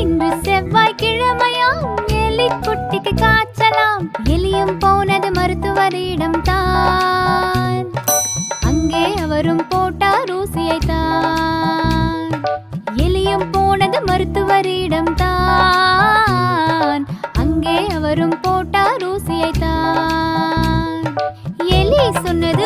இன்று செவ்வாய்க்கிழமையாம் எலி குட்டிக்கு காய்ச்சலாம். எலியும் போனது மருத்துவரிடம் தான். அங்கே அவரும் போட்டார் ஊசியை தான். எலியும் போனது மருத்துவரிடம் தான். அங்கே அவரும் போட்டார் ஊசியை தான். எலி சொன்னது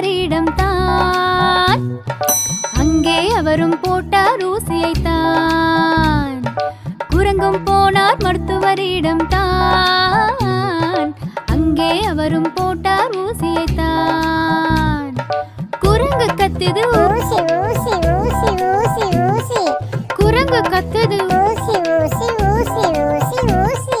அவரிடம் தான். அங்கே அவரும் போட்டார் ஊசியை தான். குரங்கும் போனார் மருத்துவரிடம் தான். அங்கே அவரும் போட்டார் ஊசியை தான். குரங்கு கத்துது ஊசி ஊசி ஊசி ஊசி ஊசி. குரங்கு கத்துது ஊசி ஊசி ஊசி ஊசி ஊசி.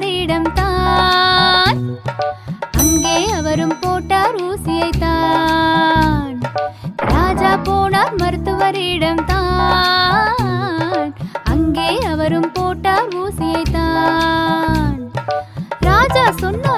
அவரிடம் தான் அங்கே அவரும் போட்டார் ஊசியை தான் ராஜா போனார் மருத்துவரிடம் தான் அங்கே அவரும் போட்டார் ஊசியை தான் ராஜா சொன்னார்